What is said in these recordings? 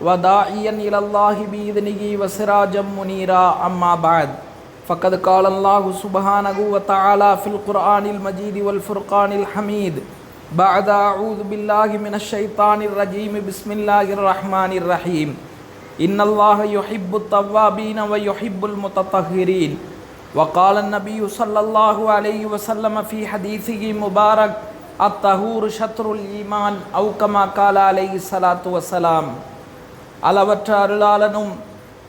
وداعيا إلى الله بإذنه وسراجا منيرا. أما بعد فقد قال الله سبحانه وتعالى في القرآن المجيد والفرقان الحميد بعد أعوذ بالله من الشيطان الرجيم بسم الله الرحمن الرحيم. إن الله يحب التوابين ويحب المتطهرين. وقال النبي صلى الله عليه وسلم في حديثه مبارك அத்தஹூர் ஷத்ருல் ஈமான் அவுக்கமா காலா அலை சலாத்து வசலாம் அளவற்ற அருளாளனும்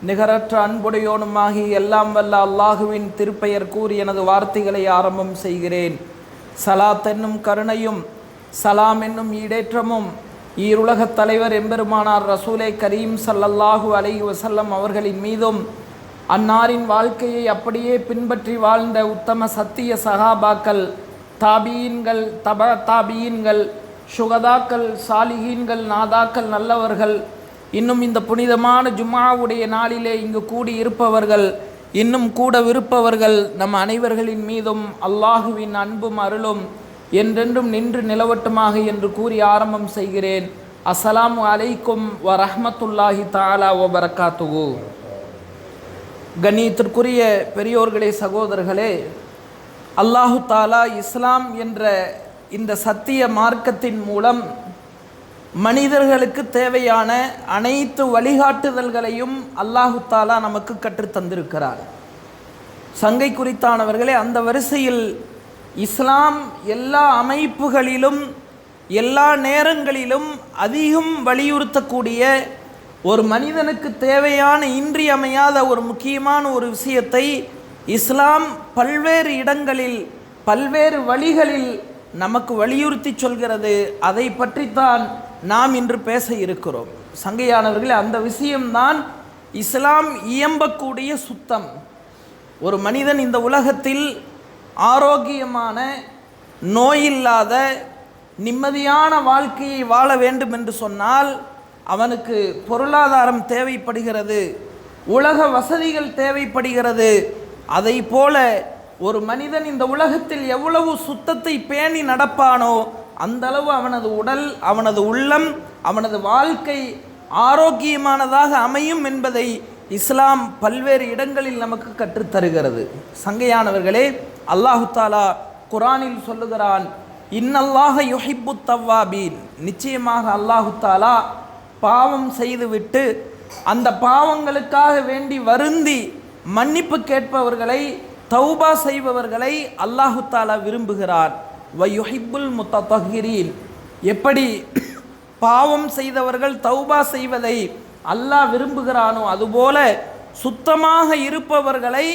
நிகரற்ற அன்புடையோனுமாகி எல்லாம் வல்ல அல்லாஹுவின் திருப்பெயர் கூறி எனது வார்த்தைகளை ஆரம்பம் செய்கிறேன். சலாத் என்னும் கருணையும் சலாம் என்னும் ஈடேற்றமும் ஈருலகத் தலைவர் எம்பெருமானார் ரசூலே கரீம் சல்லல்லாஹு அலை வசல்லம் அவர்களின் மீதும் அன்னாரின் வாழ்க்கையை அப்படியே பின்பற்றி வாழ்ந்த உத்தம சத்திய சகாபாக்கள் தாபீன்கள் தப தாபீன்கள் சுகதாக்கள் சாலிகீன்கள் நாதாக்கள் நல்லவர்கள். இன்னும் இந்த புனிதமான ஜும்மாவுடைய நாளிலே இங்கு கூடி இருப்பவர்கள் இன்னும் கூட விருப்பவர்கள் நம் அனைவர்களின் மீதும் அல்லாஹுவின் அன்பும் அருளும் என்றென்றும் நின்று நிலவட்டுமாக என்று கூறி ஆரம்பம் செய்கிறேன். அஸ்லாம் அலைக்கும் வ ரஹமத்துல்லாஹி தாலா ஓ பரக்காத்துகு கண்ணியத்திற்குரிய பெரியோர்களே சகோதரர்களே அல்லாஹு தாலா இஸ்லாம் என்ற இந்த சத்திய மார்க்கத்தின் மூலம் மனிதர்களுக்கு தேவையான அனைத்து வழிகாட்டுதல்களையும் அல்லாஹு தாலா நமக்கு கற்றுத்தந்திருக்கிறார் சங்கை குறித்தானவர்களே அந்த வரிசையில் இஸ்லாம் எல்லா அமைப்புகளிலும் எல்லா நேரங்களிலும் அதிகம் வலியுறுத்தக்கூடிய ஒரு மனிதனுக்கு தேவையான இன்றியமையாத ஒரு முக்கியமான ஒரு விஷயத்தை இஸ்லாம் பல்வேறு இடங்களில் பல்வேறு வழிகளில் நமக்கு வலியுறுத்தி சொல்கிறது. அதை பற்றித்தான் நாம் இன்று பேச இருக்கிறோம். சங்கையானவர்களே அந்த விஷயம்தான் இஸ்லாம் இயம்பக்கூடிய சுத்தம். ஒரு மனிதன் இந்த உலகத்தில் ஆரோக்கியமான நோயில்லாத நிம்மதியான வாழ்க்கையை வாழ வேண்டும் என்று சொன்னால் அவனுக்கு பொருளாதாரம் தேவைப்படுகிறது உலக வசதிகள் தேவைப்படுகிறது அதை போல ஒரு மனிதன் இந்த உலகத்தில் எவ்வளவு சுத்தத்தை பேணி நடப்பானோ அந்தளவு அவனது உடல் அவனது உள்ளம் அவனது வாழ்க்கை ஆரோக்கியமானதாக அமையும் என்பதை இஸ்லாம் பல்வேறு இடங்களில் நமக்கு கற்றுத்தருகிறது. சங்கையானவர்களே அல்லாஹு தாலா குரானில் சொல்லுகிறான் இன்னல்லாக யுஹிப்பு தவ்வாபீன் நிச்சயமாக அல்லாஹு தாலா பாவம் செய்துவிட்டு அந்த பாவங்களுக்காக வேண்டி வருந்தி மன்னிப்பு கேட்பவர்களை தௌபா செய்பவர்களை அல்லாஹு தாலா விரும்புகிறார். வயுஹிப்புல் முத்தகிரீன் எப்படி பாவம் செய்தவர்கள் தௌபா செய்வதை அல்லாஹ் விரும்புகிறானோ அதுபோல சுத்தமாக இருப்பவர்களை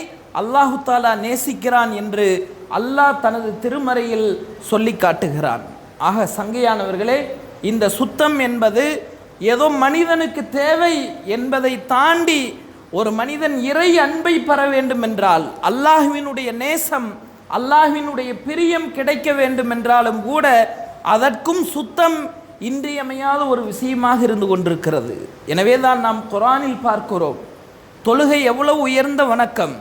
அல்லாஹு தாலா நேசிக்கிறான் என்று அல்லாஹ் தனது திருமறையில் சொல்லி காட்டுகிறான். ஆக சங்கையானவர்களே இந்த சுத்தம் என்பது ஏதோ மனிதனுக்கு தேவை என்பதை தாண்டி ஒரு மனிதன் இறை அன்பை பெற வேண்டும் என்றால் அல்லாஹுவினுடைய நேசம் அல்லாஹுவினுடைய பிரியம் கிடைக்க வேண்டும் என்றாலும் கூட அதற்கும் சுத்தம் இன்றியமையாத ஒரு விஷயமாக இருந்து கொண்டிருக்கிறது. எனவே தான் நாம் குரானில் பார்க்கிறோம். தொழுகை எவ்வளவு உயர்ந்த வணக்கம்.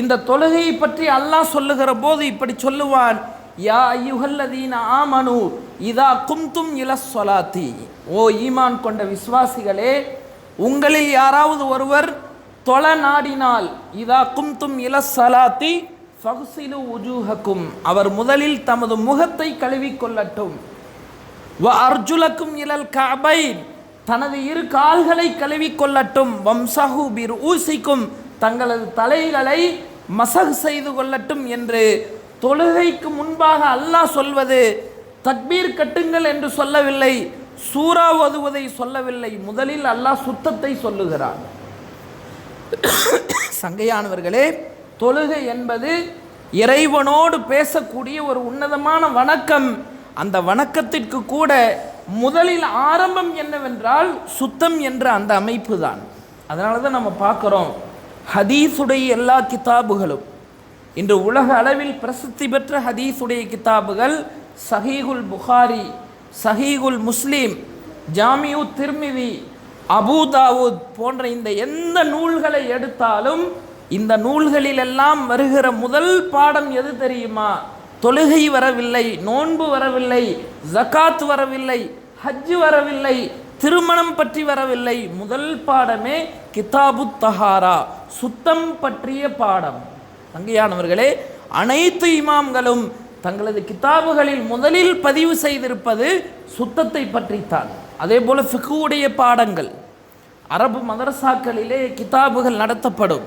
இந்த தொழுகையை பற்றி அல்லாஹ் சொல்லுகிற போது இப்படி சொல்லுவான் யா யுகல்லதீன ஆமனு இதா கும்தும் இல சொலாத்தி ஓ ஈமான் கொண்ட விசுவாசிகளே உங்களில் யாராவது ஒருவர் தொழ நாடினால் இதா கும்தும் இல சலாத்தி ஃபகுசிலு உஜூஹக்கும் அவர் முதலில் தமது முகத்தை கழுவிக்கொள்ளட்டும். வ அர்ஜுலக்கும் இலல் கபை தனது இரு கால்களை கழுவிக்கொள்ளட்டும். வம்சஹு பிர் ஊசிக்கும் தங்களது தலைகளை மசகு செய்து கொள்ளட்டும் என்று தொழுகைக்கு முன்பாக அல்லாஹ் சொல்வது தக்பீர் கட்டுங்கள் என்று சொல்லவில்லை சூறா ஓதுவதை சொல்லவில்லை. முதலில் அல்லாஹ் சுத்தத்தை சொல்லுகிறான். சங்கையானவர்களே தொழுகை என்பது இறைவனோடு பேசக்கூடிய ஒரு உன்னதமான வணக்கம். அந்த வணக்கத்திற்கு கூட முதலில் ஆரம்பம் என்னவென்றால் சுத்தம் என்ற அந்த அமைப்பு தான் அதனால தான் நம்ம பார்க்குறோம் ஹதீஸுடைய எல்லா கிதாபுகளும். இன்று உலக அளவில் பிரசித்தி பெற்ற ஹதீஸுடைய கிதாபுகள் சஹீகுல் புகாரி சஹீகுல் முஸ்லீம் ஜாமியு திருமிதி அபூதாவூத் போன்ற இந்த எந்த நூல்களை எடுத்தாலும் இந்த நூல்களிலெல்லாம் வருகிற முதல் பாடம் எது தெரியுமா? தொழுகை வரவில்லை நோன்பு வரவில்லை ஜக்காத் வரவில்லை ஹஜ்ஜு வரவில்லை திருமணம் பற்றி வரவில்லை. முதல் பாடமே கிதாபு தஹாரா சுத்தம் பற்றிய பாடம். தங்கையானவர்களே அனைத்து இமாம்களும் தங்களது கிதாபுகளில் முதலில் பதிவு செய்திருப்பது சுத்தத்தை பற்றித்தான். அதே போல் ஃபிக்குடைய பாடங்கள். அரபு மதரசாக்களிலே கிதாபுகள் நடத்தப்படும்.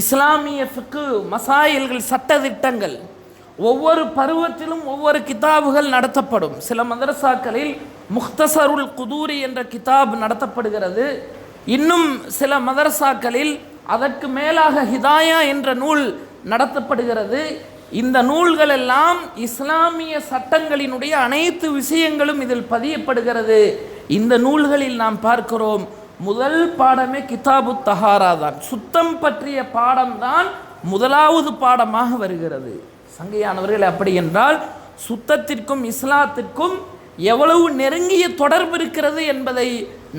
இஸ்லாமிய ஃபிக்கு மசாயல்கள் சட்டத்திட்டங்கள் ஒவ்வொரு பருவத்திலும் ஒவ்வொரு கிதாபுகள் நடத்தப்படும். சில மதரசாக்களில் முக்தசருல் குதூரி என்ற கிதாப் நடத்தப்படுகிறது. இன்னும் சில மதரசாக்களில் அதற்கு மேலாக ஹிதாயா என்ற நூல் நடத்தப்படுகிறது. இந்த நூல்கள் எல்லாம் இஸ்லாமிய சட்டங்களினுடைய அனைத்து விஷயங்களும் இதில் பதியப்படுகிறது. இந்த நூல்களில் நாம் பார்க்கிறோம் முதல் பாடமே கிதாபு தஹாரா தான். சுத்தம் பற்றிய பாடம்தான் முதலாவது பாடமாக வருகிறது. சங்கையானவர்கள் அப்படி என்றால் சுத்தத்திற்கும் இஸ்லாத்திற்கும் எவ்வளவு நெருங்கிய தொடர்பு இருக்கிறது என்பதை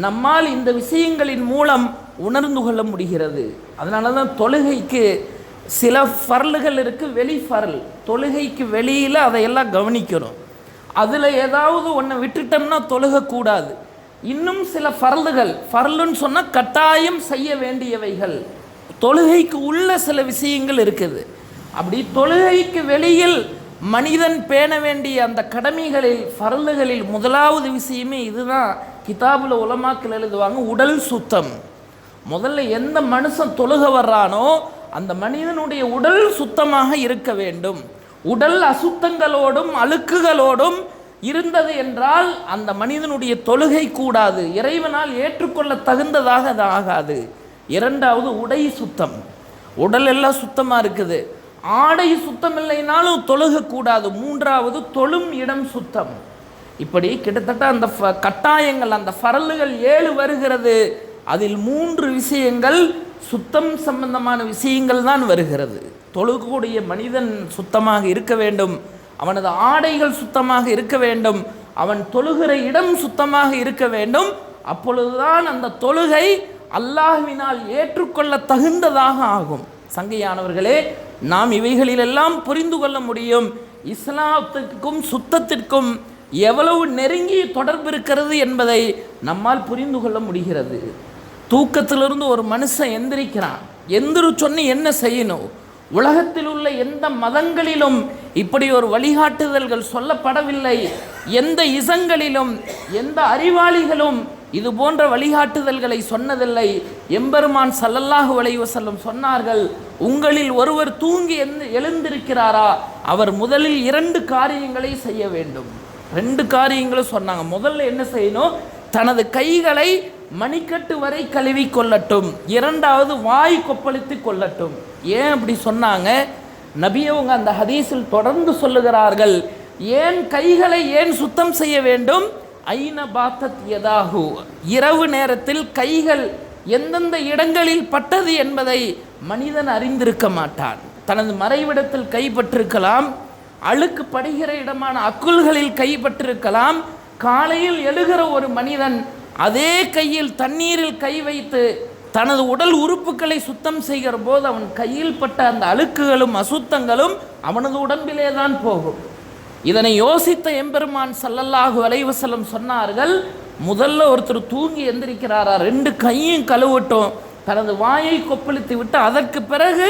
நம்மால் இந்த விஷயங்களின் மூலம் உணர்ந்து கொள்ள முடிகிறது. அதனால தான் தொழுகைக்கு சில ஃபரல்கள் இருக்குது வெளி ஃபரல். தொழுகைக்கு வெளியில் அதையெல்லாம் கவனிக்கணும். அதில் ஏதாவது ஒன்றை விட்டுட்டோம்னா தொழுகக்கூடாது. இன்னும் சில ஃபரல்கள் ஃபரலுன்னு சொன்னால் கட்டாயம் செய்ய வேண்டியவைகள். தொழுகைக்கு உள்ள சில விஷயங்கள் இருக்குது. அப்படி தொழுகைக்கு வெளியில் மனிதன் பேண வேண்டிய அந்த கடமைகளில் ஃபரல்களில் முதலாவது விஷயமே இதுதான். கிதாபில் உலமாக்கள் எழுதுவாங்க உடல் சுத்தம். முதல்ல எந்த மனுஷன் தொழுக வர்றானோ அந்த மனிதனுடைய உடல் சுத்தமாக இருக்க வேண்டும். உடல் அசுத்தங்களோடும் அழுக்குகளோடும் இருந்தது என்றால் அந்த மனிதனுடைய தொழுகை கூடாது. இறைவனால் ஏற்றுக்கொள்ள தகுந்ததாக அது ஆகாது. இரண்டாவது உடை சுத்தம். உடல் எல்லாம் சுத்தமாக இருக்குது. ஆடை சுத்தம் இல்லைனாலும் தொழுகக்கூடாது. மூன்றாவது தொழும் இடம் சுத்தம். இப்படி கிட்டத்தட்ட அந்த ஃப- கட்டாயங்கள் அந்த ஃபரல்லுகள் ஏழு வருகிறது. அதில் மூன்று விஷயங்கள் சுத்தம் சம்பந்தமான விஷயங்கள் தான் வருகிறது. தொழுகக்கூடிய மனிதன் சுத்தமாக இருக்க வேண்டும். அவனது ஆடைகள் சுத்தமாக இருக்க வேண்டும். அவன் தொழுகிற இடம் சுத்தமாக இருக்க வேண்டும். அப்பொழுதுதான் அந்த தொழுகை அல்லாஹ்வினால் ஏற்றுக்கொள்ள தகுந்ததாக ஆகும். சங்கையானவர்களே நாம் இவைகளிலெல்லாம் புரிந்து கொள்ள முடியும். இஸ்லாத்திற்கும் சுத்தத்திற்கும் எவ்வளவு நெருங்கிய தொடர்பு இருக்கிறது என்பதை நம்மால் புரிந்து கொள்ள முடிகிறது. தூக்கத்திலிருந்து ஒரு மனுஷன் எந்திரிக்கிறான். எந்திரு என்ன செய்யணும்? உலகத்தில் உள்ள எந்த மதங்களிலும் இப்படி ஒரு வழிகாட்டுதல்கள் சொல்லப்படவில்லை. எந்த இசங்களிலும் எந்த அறிவாளிகளும் இது போன்ற வழிகாட்டுதல்களை சொன்னதில்லை. எம்பெருமான் சல்லல்லாஹு வளைவு செல்லும் சொன்னார்கள் உங்களில் ஒருவர் தூங்கி எழுந்து எழுந்திருக்கிறாரா? அவர் முதலில் இரண்டு காரியங்களை செய்ய வேண்டும். ரெண்டு காரியங்களும் சொன்னாங்க. முதல்ல என்ன செய்யணும்? தனது கைகளை மணிக்கட்டு வரை கழுவி கொள்ளட்டும். இரண்டாவது வாய் கொப்பளித்து கொள்ளட்டும். ஏன் அப்படி சொன்னாங்க? நபியவங்க அந்த ஹதீஸில் தொடர்ந்து சொல்லுகிறார்கள் ஏன் கைகளை ஏன் சுத்தம் செய்ய வேண்டும்? ஐன பாத்தத் எதாகு இரவு நேரத்தில் கைகள் எந்தெந்த இடங்களில் பட்டது என்பதை மனிதன் அறிந்திருக்க மாட்டான். தனது மறைவிடத்தில் கைப்பற்றிருக்கலாம் அழுக்கு படுகிற இடமான அக்குள்களில் கைப்பற்றிருக்கலாம் காலையில் எழுகிற ஒரு மனிதன் அதே கையில் தண்ணீரில் கை வைத்து தனது உடல் உறுப்புகளை சுத்தம் செய்கிற போது அவன் கையில் பட்ட அந்த அழுக்குகளும் அசுத்தங்களும் அவனது உடம்பிலே தான் போகும். இதனை யோசித்த எம்பெருமான் சல்லல்லாஹு அலைவசலம் சொன்னார்கள் முதல்ல ஒருத்தர் தூங்கி எந்திரிக்கிறாரா? ரெண்டு கையும் கழுவட்டும். தனது வாயை கொப்பளித்து விட்டு அதற்கு பிறகு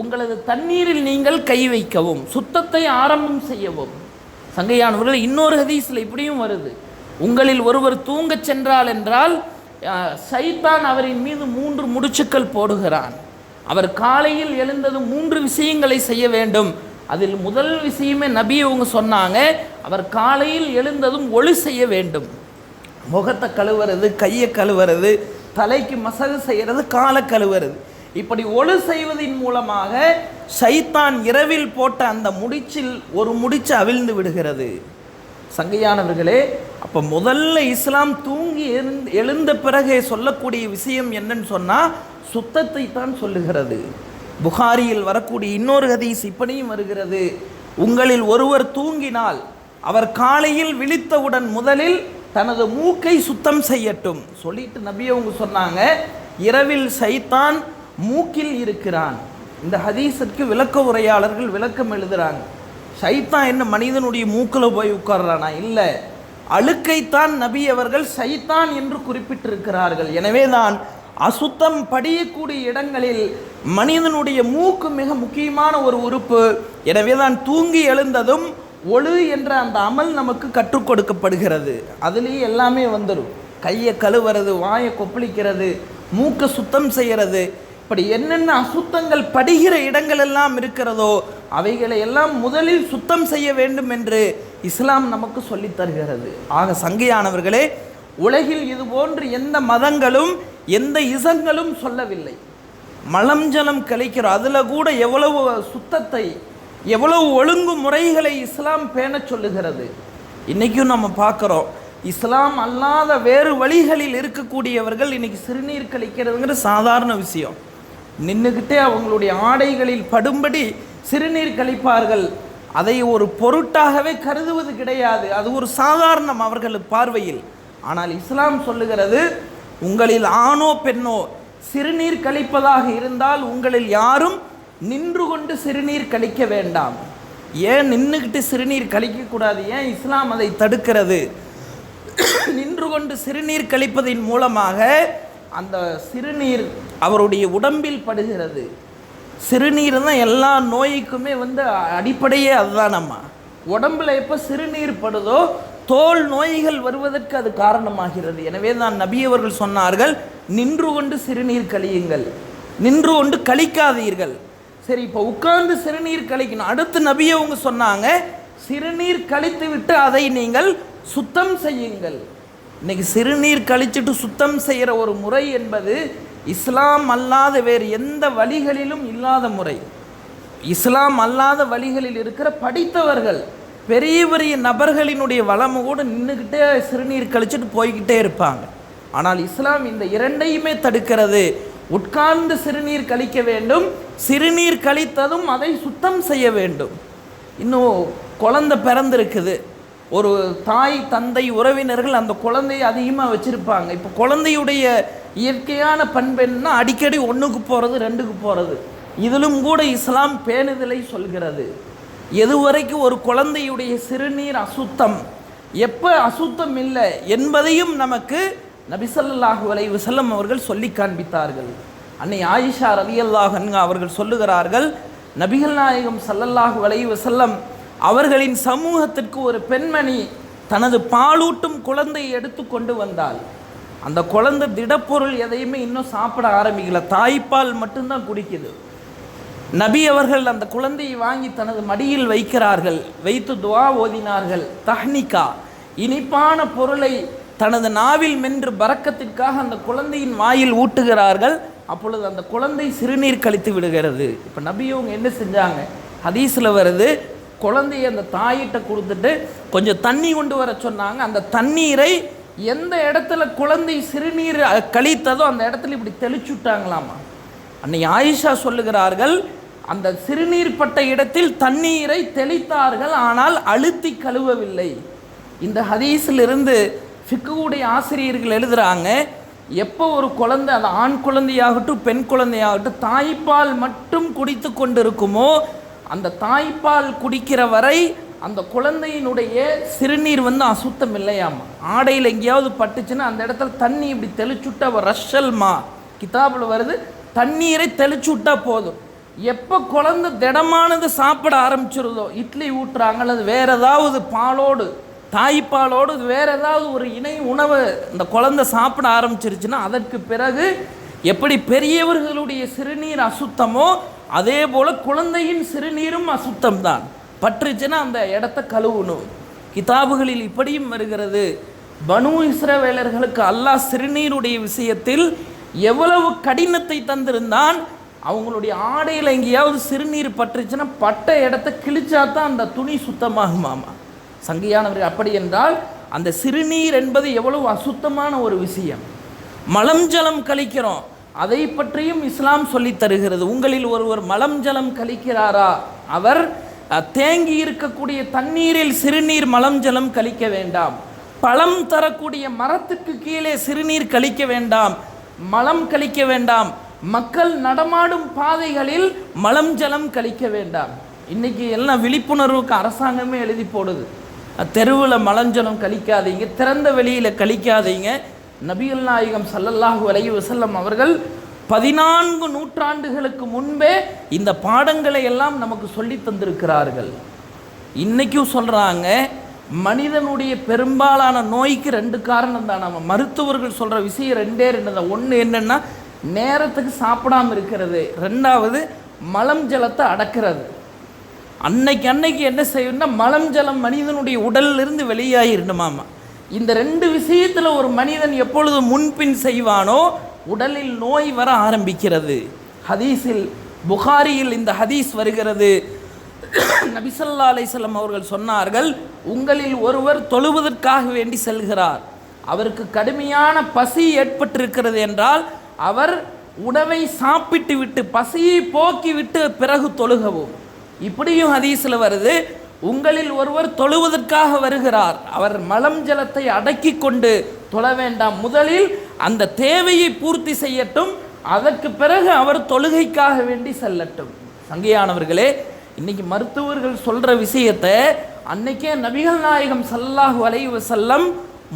உங்களது தண்ணீரில் நீங்கள் கை வைக்கவும் சுத்தத்தை ஆரம்பம் செய்யவும். சங்கையானவர்கள் இன்னொரு ஹதீஸில் இப்படியும் வருது. உங்களில் ஒருவர் தூங்கச் சென்றால் என்றால் சைத்தான் அவரின் மீது மூன்று முடிச்சுக்கள் போடுகிறான். அவர் காலையில் எழுந்தது மூன்று விஷயங்களை செய்ய வேண்டும். அதில் முதல் விஷயமே நபி அவங்க சொன்னாங்க அவர் காலையில் எழுந்ததும் ஒளி செய்ய வேண்டும். முகத்தை கழுவுறது கையை கழுவுறது தலைக்கு மசகு செய்கிறது காலை கழுவுறது. இப்படி ஒழு செய்வதின் மூலமாக சைத்தான் இரவில் போட்ட அந்த முடிச்சில் ஒரு முடிச்சு அவிழ்ந்து விடுகிறது. சங்கையானவர்களே அப்போ முதல்ல இஸ்லாம் தூங்கி எழுந்த எழுந்த பிறகே சொல்லக்கூடிய விஷயம் என்னன்னு சொன்னால் சுத்தத்தை தான் சொல்லுகிறது. புகாரியில் வரக்கூடிய இன்னொரு ஹதீஸ் இப்படியும் வருகிறது. உங்களில் ஒருவர் தூங்கினால் அவர் காலையில் விழித்தவுடன் முதலில் தனது மூக்கை சுத்தம் செய்யட்டும். சொல்லிட்டு நபி அவங்க சொன்னாங்க இரவில் சைத்தான் மூக்கில் இருக்கிறான். இந்த ஹதீஸுக்கு விளக்க உரையாளர்கள் விளக்கம் எழுதுகிறாங்க சைத்தான் என்ன மனிதனுடைய மூக்கில் போய் உட்கார்றானா? இல்லை. அழுக்கைத்தான் நபி அவர்கள் சைத்தான் என்று குறிப்பிட்டிருக்கிறார்கள். எனவே தான் அசுத்தம் படியக்கூடிய இடங்களில் மனிதனுடைய மூக்கு மிக முக்கியமான ஒரு உறுப்பு. எனவே தான் தூங்கி எழுந்ததும் ஒழு என்ற அந்த அமல் நமக்கு கற்றுக் கொடுக்கப்படுகிறது. அதுலேயே எல்லாமே வந்துடும் கையை கழுவுறது வாயை கொப்பளிக்கிறது மூக்கை சுத்தம் செய்கிறது அப்படி என்னென்ன அசுத்தங்கள் படுகிற இடங்கள் எல்லாம் இருக்கிறதோ அவைகளை எல்லாம் முதலில் சுத்தம் செய்ய வேண்டும் என்று இஸ்லாம் நமக்கு சொல்லித் தருகிறது. ஆக சங்கையானவர்களே உலகில் இது போன்று எந்த மதங்களும் எந்த இசங்களும் சொல்லவில்லை. மலம் ஜலம் கழிக்கிறோம் அதில் கூட எவ்வளவு சுத்தத்தை எவ்வளவு ஒழுங்கு முறைகளை இஸ்லாம் பேணச் சொல்லுகிறது. இன்றைக்கும் நம்ம பார்க்குறோம் இஸ்லாம் அல்லாத வேறு வழிகளில் இருக்கக்கூடியவர்கள் இன்றைக்கி சிறுநீர் கழிக்கிறதுங்கிற சாதாரண விஷயம். நின்றுக்கிட்டே அவங்களுடைய ஆடைகளில் படும்படி சிறுநீர் கழிப்பார்கள். அதை ஒரு பொருட்டாகவே கருதுவது கிடையாது. அது ஒரு சாதாரணம் அவர்கள் பார்வையில். ஆனால் இஸ்லாம் சொல்லுகிறது உங்களில் ஆணோ பெண்ணோ சிறுநீர் கழிப்பதாக இருந்தால் உங்களில் யாரும் நின்று கொண்டு சிறுநீர் கழிக்க வேண்டாம். ஏன் நின்றுக்கிட்டு சிறுநீர் கழிக்கக்கூடாது ஏன் இஸ்லாம் அதை தடுக்கிறது? நின்று கொண்டு சிறுநீர் கழிப்பதின் மூலமாக அந்த சிறுநீர் அவருடைய உடம்பில் படுகிறது. சிறுநீர் தான் எல்லா நோய்க்குமே வந்து அடிப்படையே அதுதான் நம்ம. உடம்புல எப்போ சிறுநீர் படுதோ தோல் நோய்கள் வருவதற்கு அது காரணமாகிறது. எனவே தான் நபியவர்கள் சொன்னார்கள் நின்று கொண்டு சிறுநீர் கழியுங்கள். நின்று கொண்டு கழிக்காதீர்கள். சரி இப்போ உட்கார்ந்து சிறுநீர் கழிக்கணும். அடுத்து நபியவங்க சொன்னாங்க சிறுநீர் கழித்து விட்டு அதை நீங்கள் சுத்தம் செய்யுங்கள். இன்னைக்கு சிறுநீர் கழிச்சிட்டு சுத்தம் செய்கிற ஒரு முறை என்பது இஸ்லாம் அல்லாத வேறு எந்த வழிகளிலும் இல்லாத முறை. இஸ்லாம் அல்லாத வழிகளில் இருக்கிற படித்தவர்கள் பெரிய பெரிய நபர்களினுடைய வளமு கூட நின்றுக்கிட்டே சிறுநீர் கழிச்சிட்டு போய்கிட்டே இருப்பாங்க. ஆனால் இஸ்லாம் இந்த இரண்டையுமே தடுக்கிறது. உட்கார்ந்து சிறுநீர் கழிக்க வேண்டும் சிறுநீர் கழித்ததும் அதை சுத்தம் செய்ய வேண்டும். இன்னும் குழந்தை பிறந்திருக்குது. ஒரு தாய் தந்தை உறவினர்கள் அந்த குழந்தையை அதிகமாக வச்சுருப்பாங்க. இப்போ குழந்தையுடைய இயற்கையான பண்பென்னா அடிக்கடி ஒன்றுக்கு போகிறது ரெண்டுக்கு போகிறது இதிலும் கூட இஸ்லாம் பேணுதலை சொல்கிறது. எதுவரைக்கும் ஒரு குழந்தையுடைய சிறுநீர் அசுத்தம். எப்போ அசுத்தம் இல்லை என்பதையும் நமக்கு நபிசல்லாஹு அலைஹி செல்லம் அவர்கள் சொல்லி காண்பித்தார்கள். அன்னை ஆயிஷா ரலியல்லாஹு அவர்கள் சொல்லுகிறார்கள் நபிகள் நாயகம் சல்லல்லாஹு அலைஹி செல்லம் அவர்களின் சமூகத்திற்கு ஒரு பெண்மணி தனது பாலூட்டும் குழந்தையை எடுத்து கொண்டு வந்தால் அந்த குழந்தை திடப்பொருள் எதையுமே இன்னும் சாப்பிட ஆரம்பிக்கல. தாய்ப்பால் மட்டும்தான் குடிக்குது. நபி அவர்கள் அந்த குழந்தையை வாங்கி தனது மடியில் வைக்கிறார்கள். வைத்து துவா ஓதினார்கள். தஹ்னிகா இனிப்பான பொருளை தனது நாவில் மென்று பறக்கத்திற்காக அந்த குழந்தையின் வாயில் ஊட்டுகிறார்கள். அப்பொழுது அந்த குழந்தை சிறுநீர் கழித்து விடுகிறது. இப்போ நபியவங்க என்ன செஞ்சாங்க? ஹதீஸில் வருது குழந்தையை அந்த தாயிட்ட கொடுத்துட்டு கொஞ்சம் தண்ணி கொண்டு வர சொன்னாங்க. அந்த தண்ணீரை எந்த இடத்துல குழந்தை சிறுநீர் கழித்ததோ அந்த இடத்துல இப்படி தெளிச்சு விட்டாங்களாமா? அன்னை ஆயிஷா சொல்லுகிறார்கள் அந்த சிறுநீர் பட்ட இடத்தில் தண்ணீரை தெளித்தார்கள் ஆனால் அழுத்தி கழுவவில்லை. இந்த ஹதீஸிலிருந்து ஃபிக்குவுடைய ஆசிரியர்கள் எழுதுகிறாங்க எப்போ ஒரு குழந்தை அது ஆண் குழந்தையாகட்டும் பெண் குழந்தையாகட்டும் தாய்ப்பால் மட்டும் குடித்து கொண்டிருக்குமோ அந்த தாய்ப்பால் குடிக்கிற வரை அந்த குழந்தையினுடைய சிறுநீர் வந்து அசுத்தம் இல்லையாமா ஆடையில் எங்கேயாவது பட்டுச்சுன்னா அந்த இடத்துல தண்ணி இப்படி தெளிச்சுட்டா ரஷல்மா கிதாபில் வருது தண்ணீரை தெளிச்சுட்டா போதும். எப்போ குழந்தை திடமானது சாப்பிட ஆரம்பிச்சிருதோ இட்லி ஊட்டுறாங்க அல்லது வேற ஏதாவது பாலோடு தாய்ப்பாலோடு வேற ஏதாவது ஒரு இணை உணவை இந்த குழந்தை சாப்பிட ஆரம்பிச்சிருச்சுன்னா அதற்கு பிறகு எப்படி பெரியவர்களுடைய சிறுநீர் அசுத்தமோ அதே போல் குழந்தையின் சிறுநீரும் அசுத்தம் தான் பற்றுச்சுன்னா அந்த இடத்த கழுவணும். கிதாபுகளில் இப்படியும் வருகிறது. பனு இஸ்ரவேலர்களுக்கு அல்லாஹ் சிறுநீருடைய விஷயத்தில் எவ்வளவு கடினத்தை தந்திருந்தான். அவங்களுடைய ஆடையில் எங்கேயாவது சிறுநீர் பற்றுச்சுன்னா பட்ட இடத்த கிழிச்சா தான் அந்த துணி சுத்தமாகுமாமா சங்கியானவர் அப்படி என்றால் அந்த சிறுநீர் என்பது எவ்வளவு அசுத்தமான ஒரு விஷயம். மலம் ஜலம் கழிக்கிறோம். அதை பற்றியும் இஸ்லாம் சொல்லித் தருகிறது. உங்களில் ஒருவர் மலம் ஜலம் கழிக்கிறாரா? அவர் தேங்கி இருக்கக்கூடிய தண்ணீரில் சிறுநீர் மலம் ஜலம் கழிக்க வேண்டாம். பழம் தரக்கூடிய மரத்துக்கு கீழே சிறுநீர் கழிக்க வேண்டாம். மலம் கழிக்க வேண்டாம். மக்கள் நடமாடும் பாதைகளில் மலம் ஜலம் கழிக்க வேண்டாம். இன்னைக்கு எல்லாம் விழிப்புணர்வுக்கு அரசாங்கமே எழுதி போடுது. தெருவில் மலஞ்சலம் கழிக்காதீங்க திறந்த வெளியில் கழிக்காதீங்க. நபிகள் நாயகம் சல்லல்லாஹு அலைஹி வசல்லம் அவர்கள் பதினான்கு நூற்றாண்டுகளுக்கு முன்பே இந்த பாடங்களை எல்லாம் நமக்கு சொல்லி தந்திருக்கிறார்கள். இன்றைக்கும் சொல்கிறாங்க மனிதனுடைய பெரும்பாலான நோய்க்கு ரெண்டு காரணம் தான். நம்ம மருத்துவர்கள் சொல்கிற விஷயம் ரெண்டே ரெண்டு தான் ஒன்று என்னென்னா நேரத்துக்கு சாப்பிடாம இருக்கிறது. ரெண்டாவது மலம் ஜலத்தை அடக்கிறது. அன்னைக்கு அன்னைக்கு என்ன செய்யணும்னா மலம் ஜலம் மனிதனுடைய உடலிலிருந்து வெளியாகிடணுமாமா. இந்த ரெண்டு விஷயத்தில் ஒரு மனிதன் எப்பொழுது முன்பின் செய்வானோ உடலில் நோய் வர ஆரம்பிக்கிறது. ஹதீஸில் புகாரியில் இந்த ஹதீஸ் வருகிறது. நபிசல்லா அலைசல்லம் அவர்கள் சொன்னார்கள் உங்களில் ஒருவர் தொழுவதற்காக வேண்டி செல்கிறார். அவருக்கு கடுமையான பசி ஏற்பட்டிருக்கிறது என்றால் அவர் உணவை சாப்பிட்டு விட்டு பசியை போக்கி விட்டு பிறகு தொழுகவும். இப்படியும் ஹதீஸில் வருது. உங்களில் ஒருவர் தொழுவதற்காக வருகிறார். அவர் மலம் ஜலத்தை அடக்கி கொண்டு தொழ வேண்டாம். முதலில் அந்த தேவையை பூர்த்தி செய்யட்டும். அதற்கு பிறகு அவர் தொழுகைக்காக வேண்டி செல்லட்டும். சங்கையானவர்களே இன்னைக்கு மருத்துவர்கள் சொல்ற விஷயத்தை அன்னைக்கே நபிகள் நாயகம் சல்லாஹ் வலைவு செல்லம்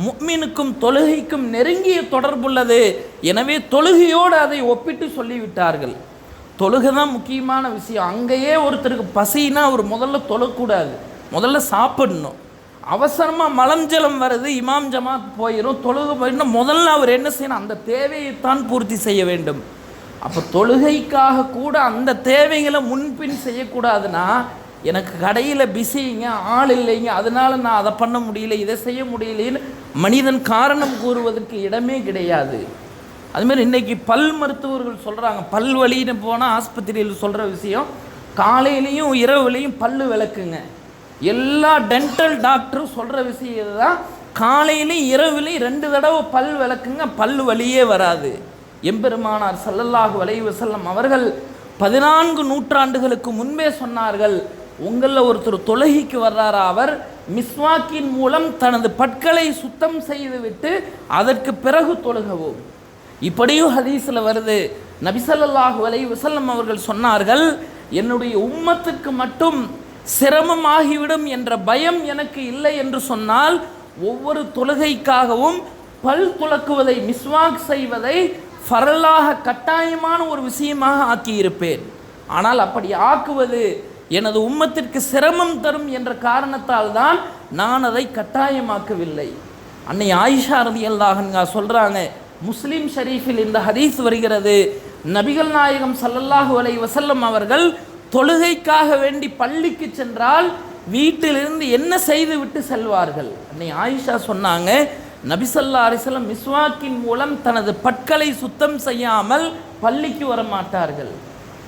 முக்மினுக்கும் தொழுகைக்கும் நெருங்கிய தொடர்புள்ளது. எனவே தொழுகையோடு அதை ஒப்பிட்டு சொல்லிவிட்டார்கள். தொழுகை தான் முக்கியமான விஷயம். அங்கேயே ஒருத்தருக்கு பசினா அவர் முதல்ல தொழக்கூடாது. முதல்ல சாப்பிடணும். அவசரமாக மலஞ்சலம் வருது இமாம் ஜமாத் போயிடும் தொழுகை போயிடணும் முதல்ல அவர் என்ன செய்யணும்? அந்த தேவையைத்தான் பூர்த்தி செய்ய வேண்டும். அப்போ தொழுகைக்காக கூட அந்த தேவைகளை முன்பின் செய்யக்கூடாதுன்னா எனக்கு கடையில் பிஸிங்க ஆள் இல்லைங்க அதனால் நான் அதை பண்ண முடியல இதை செய்ய முடியலன்னு மனிதன் காரணம் கூறுவதற்கு இடமே கிடையாது. அதுமாரி இன்றைக்கி பல் மருத்துவர்கள் சொல்கிறாங்க பல் வலின்னு போனால் ஆஸ்பத்திரியில் சொல்கிற விஷயம் காலையிலையும் இரவுலையும் பல்லு விளக்குங்க. எல்லா டென்டல் டாக்டரும் சொல்கிற விஷயம் தான் காலையிலையும் இரவுலையும் ரெண்டு தடவை பல் விளக்குங்க பல் வலியே வராது. எம்பெருமானார் சல்லல்லாஹு வளைவு செல்லம் அவர்கள் பதினான்கு நூற்றாண்டுகளுக்கு முன்பே சொன்னார்கள் உங்களில் ஒருத்தர் தொழுகைக்கு வர்றாரா அவர்? மிஸ்வாக்கின் மூலம் தனது பற்களை சுத்தம் செய்துவிட்டு அதற்கு பிறகு தொழுகவும். இப்படியும் ஹதீஸில் வருது. நபிசல்லாஹு அலை வசல்லம் அவர்கள் சொன்னார்கள் என்னுடைய உம்மத்துக்கு மட்டும் சிரமம் ஆகிவிடும் என்ற பயம் எனக்கு இல்லை என்று சொன்னால் ஒவ்வொரு தொழுகைக்காகவும் பல் துலக்குவதை மிஸ்வாக் செய்வதை ஃபரலாக கட்டாயமான ஒரு விஷயமாக ஆக்கியிருப்பேன். ஆனால் அப்படி ஆக்குவது எனது உம்மத்திற்கு சிரமம் தரும் என்ற காரணத்தால் தான் நான் அதை கட்டாயமாக்கவில்லை. அன்னை ஆயிஷா ரதி அல்லாஹன்கா சொல்கிறாங்க முஸ்லீம் ஷரீஃபில் இந்த ஹதீஸ் வருகிறது. நபிகள் நாயகம் சல்லல்லாஹு அலை வசல்லம் அவர்கள் தொழுகைக்காக வேண்டி பள்ளிக்கு சென்றால் வீட்டிலிருந்து என்ன செய்து விட்டு செல்வார்கள்? அன்னை ஆயிஷா சொன்னாங்க நபிசல்லா அரிசலம் மிஸ்வாக்கின் மூலம் தனது பற்களை சுத்தம் செய்யாமல் பள்ளிக்கு வர மாட்டார்கள்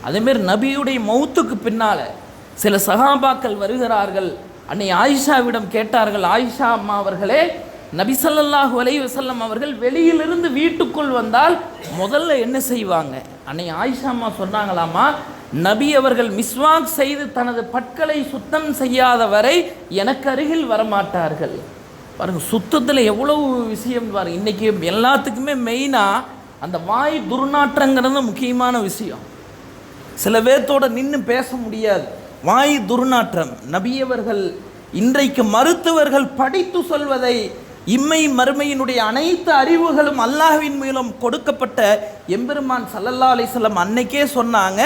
அதேமாரி நபியுடைய மௌத்துக்கு பின்னால சில சகாபாக்கள் வருகிறார்கள். அன்னை ஆயிஷாவிடம் கேட்டார்கள் ஆயிஷா அம்மா அவர்களே நபிசல்லாஹு அலை வசல்லம் அவர்கள் வெளியிலிருந்து வீட்டுக்குள் வந்தால் முதல்ல என்ன செய்வாங்க? அன்னை ஆயிஷாமா சொன்னாங்களாமா நபி அவர்கள் மிஸ்வாக் செய்து தனது பற்களை சுத்தம் செய்யாத வரை எனக்கு அருகில் வரமாட்டார்கள். பாருங்க சுத்தத்தில் எவ்வளவு விஷயம் பாருங்க இன்றைக்கி எல்லாத்துக்குமே மெயினாக அந்த வாய் துர்நாற்றங்கிறது முக்கியமான விஷயம். சில பேர்த்தோட நின்று பேச முடியாது. வாய் துர்நாற்றம். நபியவர்கள் இன்றைக்கு மருத்துவர்கள் படித்து சொல்வதை இம்மை மறுமையினுடைய அனைத்து அறிவுகளும் அல்லாஹ்வின் மூலம் கொடுக்கப்பட்ட எம்பெருமான் சல்லல்லா அலிஸ்லம் அன்னைக்கே சொன்னாங்க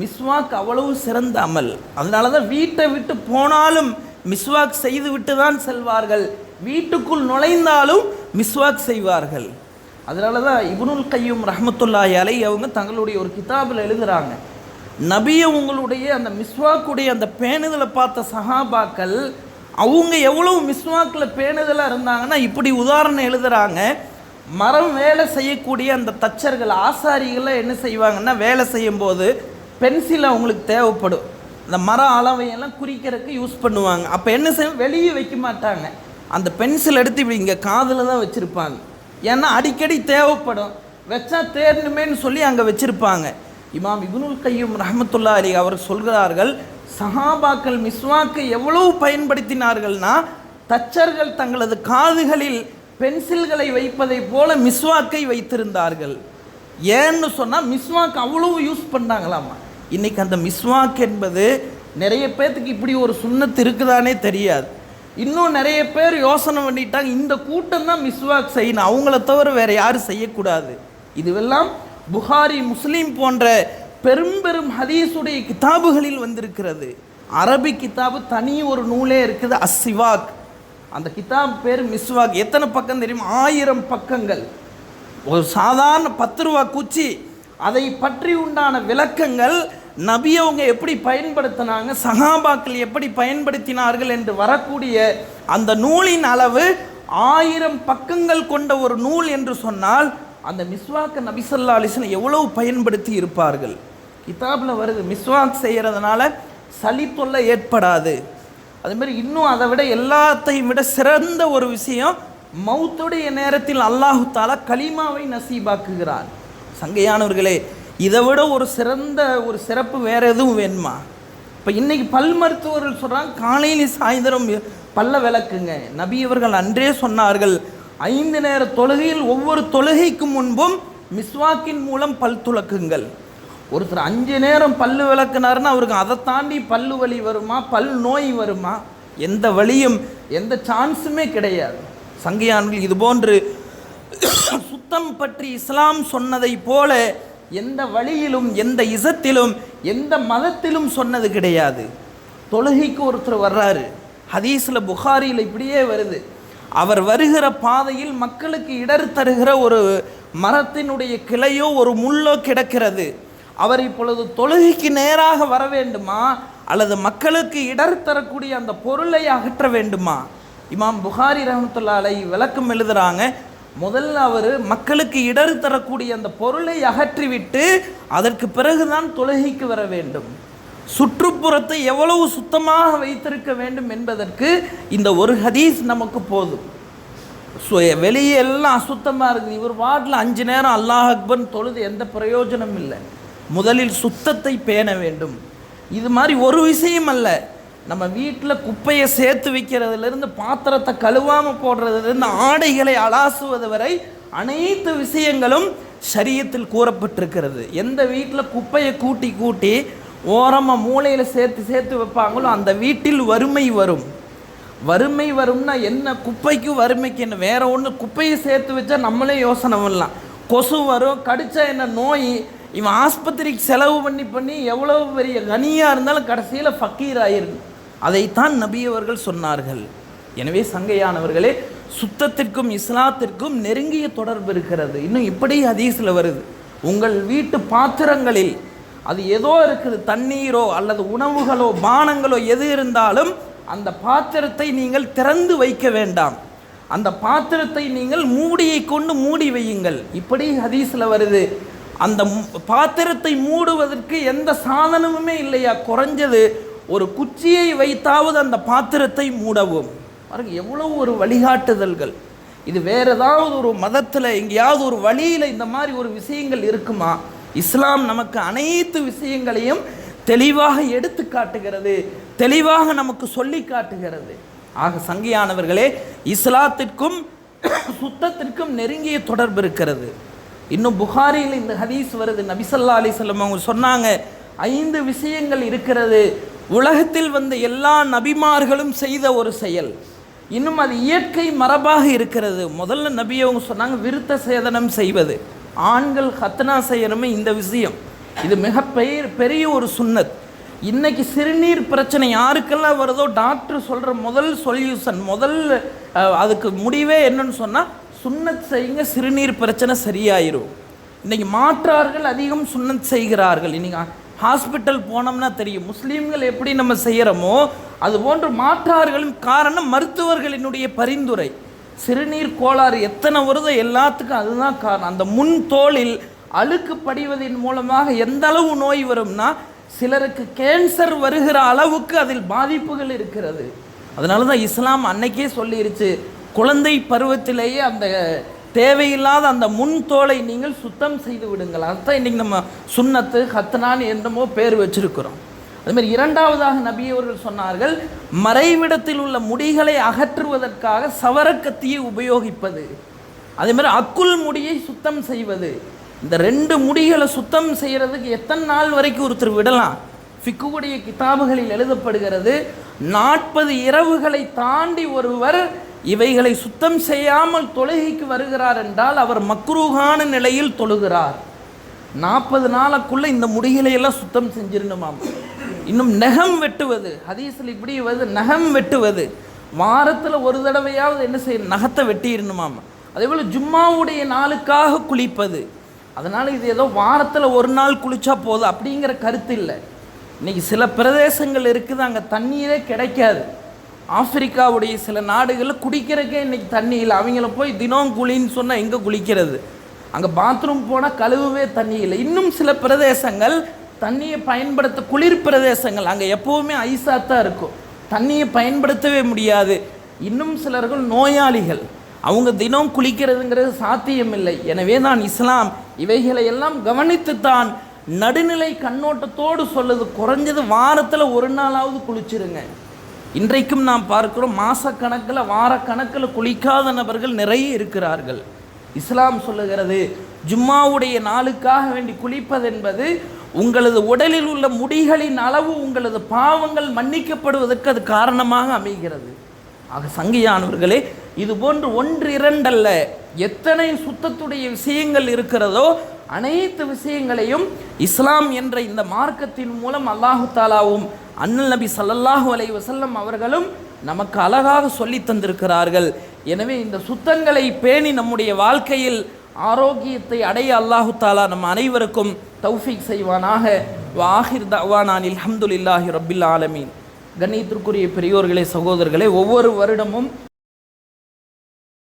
மிஸ்வாக் அவ்வளவு சிறந்த அமல். அதனால தான் வீட்டை விட்டு போனாலும் மிஸ்வாக் செய்து விட்டு தான் செல்வார்கள். வீட்டுக்குள் நுழைந்தாலும் மிஸ்வாக் செய்வார்கள். அதனால தான் இபுனுல் கையும் ரஹமத்துல்லாஹி அலை அவங்க தங்களுடைய ஒரு கிதாபில் எழுதுகிறாங்க நபியை உங்களுடைய அந்த மிஸ்வாக்குடைய அந்த பேணுதலை பார்த்த சஹாபாக்கள் அவங்க எவ்வளவு மிஸ்வாக்கில் பேணுதலாக இருந்தாங்கன்னா இப்படி உதாரணம் எழுதுகிறாங்க மரம் வேலை செய்யக்கூடிய அந்த தச்சர்கள் ஆசாரிகள்லாம் என்ன செய்வாங்கன்னா வேலை செய்யும்போது பென்சில் அவங்களுக்கு தேவைப்படும். அந்த மர அளவையெல்லாம் குறிக்கிறதுக்கு யூஸ் பண்ணுவாங்க. அப்போ என்ன செய்யும்? வெளியே வைக்க மாட்டாங்க. அந்த பென்சில் எடுத்து இப்படி இங்கே காதில் தான் வச்சுருப்பாங்க. ஏன்னா அடிக்கடி தேவைப்படும். வச்சா தேர்ணுமேன்னு சொல்லி அங்கே வச்சுருப்பாங்க. இமாம் இபுனுல் கையும் ரஹமத்துல்லா அலி அவர் சொல்கிறார்கள் சஹாபாக்கள் மிஸ்வாக்கை எவ்வளவு பயன்படுத்தினார்கள்னா தச்சர்கள் தங்களது காதுகளில் பென்சில்களை வைப்பதைப் போல மிஸ்வாக்கை வைத்திருந்தார்கள். ஏன்னு சொன்னால் மிஸ்வாக் அவ்வளவு யூஸ் பண்ணாங்களாமா? இன்றைக்கி அந்த மிஸ்வாக் என்பது நிறைய பேர்த்துக்கு இப்படி ஒரு சுண்ணத்து இருக்குதானே தெரியாது. இன்னும் நிறைய பேர் யோசனை பண்ணிட்டாங்க இந்த கூட்டம் தான் மிஸ்வாக் செய்யணும் அவங்கள தவிர வேறு யாரும் செய்யக்கூடாது. இதுவெல்லாம் புகாரி முஸ்லீம் போன்ற பெரும் பெரும் ஹதீஸுடைய கிதாபுகளில் வந்திருக்கிறது. அரபி கிதாபு தனி ஒரு நூலே இருக்குது அஸ்ஸிவாக். அந்த கிதாப் பேர் மிஸ்வாக். எத்தனை பக்கம் தெரியும்? ஆயிரம் பக்கங்கள். ஒரு சாதாரண பத்து ரூபா குச்சி. அதை பற்றி உண்டான விளக்கங்கள் நபி அவங்க எப்படி பயன்படுத்தினாங்க சகாபாக்கள் எப்படி பயன்படுத்தினார்கள் என்று வரக்கூடிய அந்த நூலின் அளவு ஆயிரம் பக்கங்கள் கொண்ட ஒரு நூல் என்று சொன்னால் அந்த மிஸ்வாக்க நபிசல்லா அலிசன் எவ்வளவு பயன்படுத்தி இருப்பார்கள்? கிதாபில் வருது மிஸ்வாக் செய்கிறதுனால சளி தொல்லை ஏற்படாது. அதுமாரி இன்னும் அதை விட எல்லாத்தையும் விட சிறந்த ஒரு விஷயம் மௌத்துடைய நேரத்தில் அல்லாஹு தாலா கலிமாவை நசீபாக்குகிறான். சங்கையானவர்களே இதை விட ஒரு சிறந்த ஒரு சிறப்பு வேற எதுவும் வேணுமா? இப்போ இன்னைக்கு பல் மருத்துவர்கள் சொல்கிறாங்க காலையில் சாயந்தரம் பல்ல விளக்குங்க. நபியவர்கள் அன்றே சொன்னார்கள் ஐந்து நேர தொழுகையில் ஒவ்வொரு தொழுகைக்கு முன்பும் மிஸ்வாக்கின் மூலம் பல் துளக்குங்கள். ஒருத்தர் அஞ்சு நேரம் பல்லு விளக்குனாருன்னா அவருக்கு அதை தாண்டி பல்லு வலி வருமா பல் நோய் வருமா? எந்த வழியும் எந்த சான்ஸுமே கிடையாது. சங்கையான்கள் இது போன்று சுத்தம் பற்றி இஸ்லாம் சொன்னதை போல எந்த வழியிலும் எந்த இசத்திலும் எந்த மதத்திலும் சொன்னது கிடையாது. தொழுகைக்கு ஒருத்தர் வர்றாரு. ஹதீஸில் புகாரியில் இப்படியே வருது. அவர் வருகிற பாதையில் மக்களுக்கு இடர் தருகிற ஒரு மரத்தினுடைய கிளையோ ஒரு முள்ளோ கிடக்கிறது. அவர் இப்பொழுது தொழுகைக்கு நேராக வர வேண்டுமா? அல்லது மக்களுக்கு இடர் தரக்கூடிய அந்த பொருளை அகற்ற வேண்டுமா? இமாம் புகாரி ரஹமத்துல்லா அலை விளக்கம் எழுதுகிறாங்க முதல்ல அவர் மக்களுக்கு இடர் தரக்கூடிய அந்த பொருளை அகற்றிவிட்டு அதற்கு பிறகுதான் தொழுகைக்கு வர வேண்டும். சுற்றுப்புறத்தை எவ்வளவு சுத்தமாக வைத்திருக்க வேண்டும் என்பதற்கு இந்த ஒரு ஹதீஸ் நமக்கு போதும். வெளியே எல்லாம் அசுத்தமாக இருக்குது. இவர் வார்டில் அஞ்சு நேரம் அல்லாஹ் அக்பன் தொழுது எந்த பிரயோஜனம் இல்லை. முதலில் சுத்தத்தை பேண வேண்டும். இது மாதிரி ஒரு விஷயம் அல்ல. நம்ம வீட்டில் குப்பையை சேர்த்து வைக்கிறதுலேருந்து பாத்திரத்தை கழுவாமல் போடுறதுலேருந்து ஆடைகளை அலாசுவது வரை அனைத்து விஷயங்களும் சரியத்தில் கூறப்பட்டிருக்கிறது. எந்த வீட்டில் குப்பையை கூட்டி கூட்டி ஓரமாக மூலையில் சேர்த்து சேர்த்து வைப்பாங்களோ அந்த வீட்டில் வறுமை வரும். வறுமை வரும்னா என்ன? குப்பைக்கு வறுமைக்கு என்ன? வேற ஒன்று குப்பையை சேர்த்து வச்சா நம்மளே யோசனை பண்ணலாம். கொசு வரும் கடிச்சா என்ன? நோய் இவன் ஆஸ்பத்திரிக்கு செலவு பண்ணி பண்ணி எவ்வளவு பெரிய கனியாக இருந்தாலும் கடைசியில் ஃபக்கீர் ஆயிருக்கு அதைத்தான் நபியவர்கள் சொன்னார்கள். எனவே சங்கையானவர்களே சுத்தத்திற்கும் இஸ்லாத்திற்கும் நெருங்கிய தொடர்பு இருக்கிறது. இன்னும் இப்படி ஹதீஸில் வருது. உங்கள் வீட்டு பாத்திரங்களில் அது ஏதோ இருக்குது தண்ணீரோ அல்லது உணவுகளோ பானங்களோ எது இருந்தாலும் அந்த பாத்திரத்தை நீங்கள் திறந்து வைக்க வேண்டாம். அந்த பாத்திரத்தை நீங்கள் மூடியை கொண்டு மூடி வையுங்கள். இப்படி ஹதீஸில் வருது. அந்த பாத்திரத்தை மூடுவதற்கு எந்த சாதனமுமே இல்லையா? குறைஞ்சது ஒரு குச்சியை வைத்தாவது அந்த பாத்திரத்தை மூடவும். பாருங்க எவ்வளோ ஒரு வழிகாட்டுதல்கள். இது வேற ஏதாவது ஒரு மதத்தில் எங்கேயாவது ஒரு வழியில் இந்த மாதிரி ஒரு விஷயங்கள் இருக்குமா? இஸ்லாம் நமக்கு அனைத்து விஷயங்களையும் தெளிவாக எடுத்து காட்டுகிறது தெளிவாக நமக்கு சொல்லி காட்டுகிறது. ஆக சங்கியானவர்களே இஸ்லாத்திற்கும் சுத்தத்திற்கும் நெருங்கிய தொடர்பு இருக்கிறது. இன்னும் புகாரியில் இந்த ஹதீஸ் வருது. நபிசல்லா அலிசல்லம் அவங்க சொன்னாங்க ஐந்து விஷயங்கள் இருக்கிறது. உலகத்தில் வந்த எல்லா நபிமார்களும் செய்த ஒரு செயல். இன்னும் அது இயற்கை மரபாக இருக்கிறது. முதல்ல நபி அவங்க சொன்னாங்க விருத்த சேதனம் செய்வது. ஆண்கள் ஹத்னா செய்யணுமே இந்த விஷயம். இது மிக பெரிய பெரிய ஒரு சுன்னத் இன்னைக்கு சிறுநீர் பிரச்சனை யாருக்கெல்லாம் வருதோ டாக்டர் சொல்கிற முதல் சொல்யூஷன் முதல் அதுக்கு முடிவே என்னன்னு சொன்னால் சுண்ணத் செய்யுங்க சிறுநீர் பிரச்சனை சரியாயிரும். இன்றைக்கி மாற்றார்கள் அதிகம் சுண்ணத் செய்கிறார்கள். இன்றைக்கி ஹாஸ்பிட்டல் போனோம்னா தெரியும். முஸ்லீம்கள் எப்படி நம்ம செய்கிறோமோ அது போன்று மாற்றார்களும் காரணம் மருத்துவர்களினுடைய பரிந்துரை. சிறுநீர் கோளாறு எத்தனை வருதோ எல்லாத்துக்கும் அதுதான் காரணம். அந்த முன் தோலில் அழுக்கு படிவதன் மூலமாக எந்த அளவு நோய் வரும்னா சிலருக்கு கேன்சர் வருகிற அளவுக்கு அதில் பாதிப்புகள் இருக்கிறது. அதனால தான் இஸ்லாம் அன்னைக்கே சொல்லிருச்சு குழந்தை பருவத்திலேயே அந்த தேவையில்லாத அந்த முன் தோலை நீங்கள் சுத்தம் செய்து விடுங்கள். அதுதான் இன்றைக்கி நம்ம சுண்ணத்து ஹத்தனான் என்னமோ பேர் வச்சிருக்கிறோம். அதுமாதிரி இரண்டாவதாக நபியவர்கள் சொன்னார்கள் மறைவிடத்தில் உள்ள முடிகளை அகற்றுவதற்காக சவரக்கத்தியை உபயோகிப்பது. அதேமாதிரி அக்குள் முடியை சுத்தம் செய்வது. இந்த ரெண்டு முடிகளை சுத்தம் செய்கிறதுக்கு எத்தனை நாள் வரைக்கும் ஒருத்தர் விடலாம்? ஃபிக்குடைய கிதாபுகளில் எழுதப்படுகிறது நாற்பது இரவுகளை தாண்டி ஒருவர் இவைகளை சுத்தம் செய்யாமல் தொழுகைக்கு வருகிறார் என்றால் அவர் மக்ரூகான நிலையில் தொழுகிறார். நாற்பது நாளுக்குள்ளே இந்த முடிகளையெல்லாம் சுத்தம் செஞ்சிடணுமாம். இன்னும் நகம் வெட்டுவது ஹதீஸில் இப்படி வருது நகம் வெட்டுவது. வாரத்தில் ஒரு தடவையாவது என்ன செய்யணும் நகத்தை வெட்டிடணுமாம். அதே போல் ஜும்மாவுடைய நாளுக்காக குளிப்பது. அதனால் இது ஏதோ வாரத்தில் ஒரு நாள் குளித்தா போதும் அப்படிங்கிற கருத்து இல்லை. இன்றைக்கி சில பிரதேசங்கள் இருக்குது அங்கே தண்ணீரே கிடைக்காது. ஆப்பிரிக்காவுடைய சில நாடுகளில் குடிக்கிறக்கே இன்னைக்கு தண்ணி இல்லை. அவங்கள போய் தினம் குளின்னு சொன்னால் எங்கே குளிக்கிறது? அங்கே பாத்ரூம் போனால் கழுவவே தண்ணி இல்லை. இன்னும் சில பிரதேசங்கள் தண்ணியை பயன்படுத்த குளிர் பிரதேசங்கள் அங்கே எப்போவுமே ஐஸாக தான் இருக்கும். தண்ணியை பயன்படுத்தவே முடியாது. இன்னும் சிலர்கள் நோயாளிகள். அவங்க தினம் குளிக்கிறதுங்கிறது சாத்தியமில்லை எனவே தான் இஸ்லாம் இவைகளை எல்லாம் கவனித்துத்தான் நடுநிலை கண்ணோட்டத்தோடு சொல்லுது. குறைஞ்சது வாரத்தில் ஒரு நாளாவது குளிச்சிருங்க. இன்றைக்கும் நாம் பார்க்கிறோம் மாசக்கணக்கில் வாரக்கணக்கில் குளிக்காத நபர்கள் நிறைய இருக்கிறார்கள். இஸ்லாம் சொல்லுகிறது ஜும்மாவுடைய நாளுக்காக வேண்டி குளிப்பதென்பது உங்களது உடலில் உள்ள முடிகளின் அளவு உங்களது பாவங்கள் மன்னிக்கப்படுவதற்கு அது காரணமாக அமைகிறது. ஆக சங்கியானவர்களே இது போன்று ஒன்று இரண்டல்ல எத்தனை சுத்தத்துடைய விஷயங்கள் இருக்கிறதோ அனைத்து விஷயங்களையும் இஸ்லாம் என்ற இந்த மார்க்கத்தின் மூலம் அல்லாஹு தாலாவும் அண்ணல் நபி சல்லல்லாஹு அலை வசல்லம் அவர்களும் நமக்கு அழகாக சொல்லி தந்திருக்கிறார்கள். எனவே இந்த சுத்தங்களை பேணி நம்முடைய வாழ்க்கையில் ஆரோக்கியத்தை அடைய அல்லாஹு தாலா நம் அனைவருக்கும் தௌஃபிக் செய்வானாக. வாஹிர் தவானானில் அலமதுல்லாஹி ரபில் ஆலமீன். கண்ணியத்திற்குரிய பெரியோர்களே சகோதரர்களே ஒவ்வொரு வருடமும்